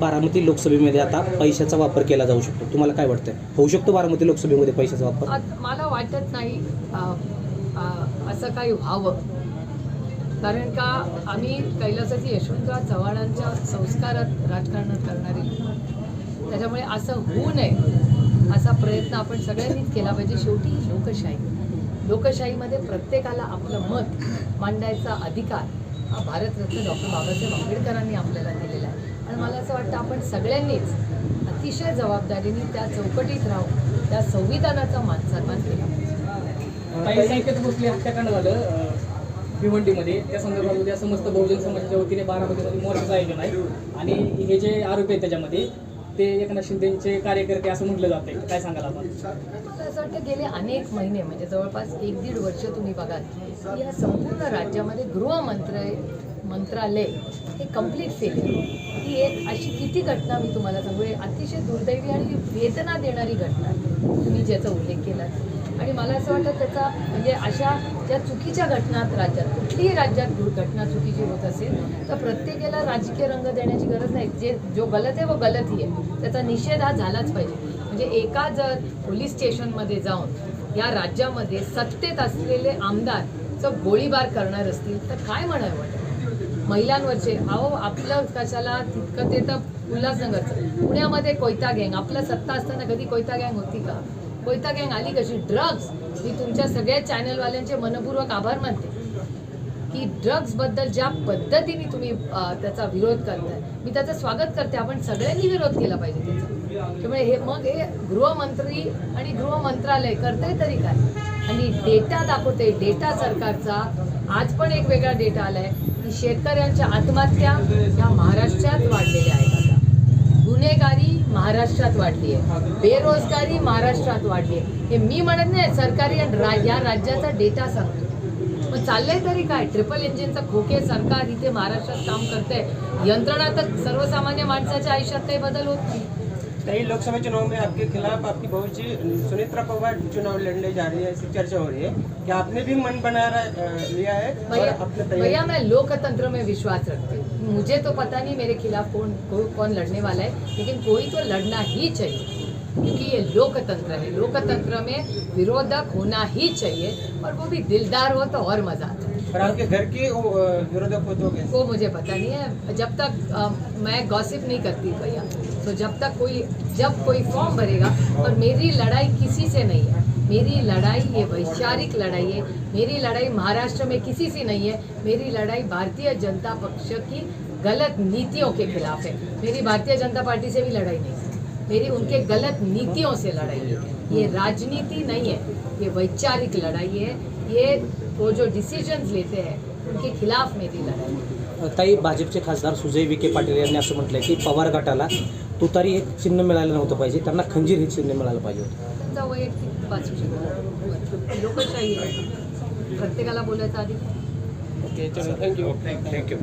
बारामती लोकसभेमध्ये आता पैशाचा वापर केला जाऊ शकतो. तुम्हाला काय वाटतंय? होऊ शकतो बारामती लोकसभेमध्ये पैशाचा वापर? मला वाटत नाही असं काही व्हावं. कारण का आम्ही कैलासाची यशवंतराव चव्हाणांच्या संस्कारात राजकारण करणारे. त्याच्यामुळे असं होऊ नये असा प्रयत्न आपण सगळ्यांनीच केला पाहिजे. शेवटी लोकशाही. लोकशाहीमध्ये प्रत्येकाला आपलं मत मांडायचा अधिकार हा भारतरत्न डॉक्टर बाबासाहेब आंबेडकरांनी आपल्याला दिलेला आहे. आणि मला असं वाटतं आपण सगळ्यांनीच अतिशय जबाबदारीने त्या चौकटीत राहून त्या संविधानाचा मान सन्मान केला काही भोसले हत्याकांड झालं भिवंडीमध्ये. त्या संदर्भात उद्या समस्त बहुजन समाजाच्या वतीने बारामतीमध्ये मोर्चाचं आयोजन आहे. आणि हे जे आरोपी आहेत त्याच्यामध्ये ते एकनाथ शिंदेचे कार्यकर्ते असं म्हटलं जाते काय सांगाल आपण? मला असं वाटतं गेले अनेक महिने म्हणजे जवळपास एक दीड वर्ष तुम्ही बघाल की या संपूर्ण राज्यामध्ये गृहमंत्र मंत्रालय हे कंप्लीट फेल ही एक अशी किती घटना मी तुम्हाला सांगू? अतिशय दुर्दैवी आणि वेदना देणारी घटना तुम्ही ज्याचा उल्लेख केला आणि मला असं वाटतं त्याचा म्हणजे अशा ज्या चुकीच्या घटनात राज्यात कुठलीही राज्यात घटना चुकीची होत असेल तर प्रत्येकाला राजकीय रंग देण्याची गरज नाही. जे जो गलत आहे व गलत ही आहे. त्याचा निषेध हा झालाच पाहिजे. म्हणजे एका जर पोलीस स्टेशनमध्ये जाऊन या राज्यामध्ये सत्तेत असलेले आमदार गोळीबार करणार असतील तर काय म्हणावं? वाटतं महिलांवरचे अहो आपलं कशाला तितकं ते तर उल्हासनगरचं. पुण्यामध्ये कोयता गँग आपलं सत्ता असताना कधी कोयता गँग होती का? कोयता गँग आली कशी? ड्रग्ज मी तुमच्या सगळ्या चॅनलवाल्यांचे मनपूर्वक आभार मानते. की ड्रग्सबद्दल ज्या पद्धतीने तुम्ही त्याचा विरोध करताय मी त्याचं स्वागत करते. आपण सगळ्यांनी विरोध केला पाहिजे त्याचा. त्यामुळे हे मग हे गृहमंत्री आणि गृह मंत्रालय करतंय तरी काय? आणि डेटा दाखवते. डेटा सरकारचा आज पण एक वेगळा डेटा आलाय की शेतकऱ्यांच्या आत्महत्या ह्या महाराष्ट्रात वाढलेल्या आहेत. गुन्हेगारी महाराष्ट्रात वाढली आहे. बेरोजगारी महाराष्ट्रात वाढली आहे. हे मी म्हणत नाही सरकारी आणि रा- या राज्याचा डेटा सांगतो. मग चाललंय तरी काय? ट्रिपल इंजिनचं खोके सरकार इथे महाराष्ट्रात काम करतंय. यंत्रणा तर सर्वसामान्य माणसाच्या आयुष्यात काही बदल होत नाही. कई लोकसभा चुनाव में आपके खिलाफ आपकी बहुत जी सुनेत्रा पवार चुनाव लड़ने जा रही है ऐसी चर्चा हो रही है। कि आपने भी मन बना रहा लिया है? भैया मैं लोकतंत्र में विश्वास रखती हूँ। मुझे तो पता नहीं मेरे खिलाफ कौन को, कौन लड़ने वाला है लेकिन कोई तो लड़ना ही चाहिए क्योंकि ये लोकतंत्र है। लोकतंत्र में विरोधक होना ही चाहिए और वो भी दिलदार हो तो और मज़ा आता है। और आपके घर के वो, विरोधक हो कैसे वो मुझे पता नहीं है। जब तक अ, मैं गॉसिप नहीं करती भैया तो जब तक कोई जब कोई फॉर्म भरेगा और मेरी लड़ाई किसी से नहीं है मेरी लड़ाई ये वैचारिक लड़ाई है मेरी लड़ाई महाराष्ट्र में किसी से नहीं है मेरी लड़ाई भारतीय जनता पक्ष की गलत नीतियों के खिलाफ है। मेरी भारतीय जनता पार्टी से भी लड़ाई नहीं है मेरी उनके गलत नीतियों से लड़ाई है। ये राजनीति नहीं है ये वैचारिक लड़ाई है ये वो जो डिसीजंस लेते हैं उनके खिलाफ मेरी लड़ाई है ताई भाजपचे खासदार सुजय विखे पाटील यांनी असं म्हटलंय की पवार गटाला तुतारी एक चिन्ह मिळालं नव्हतं पाहिजे त्यांना खंजीर हे चिन्ह मिळालं पाहिजे होतं. त्यांचा वैयक्तिक लोकशाही आहे. प्रत्येकाला बोलायचा अधिकार ओके चलो थैंक यू थँक्यू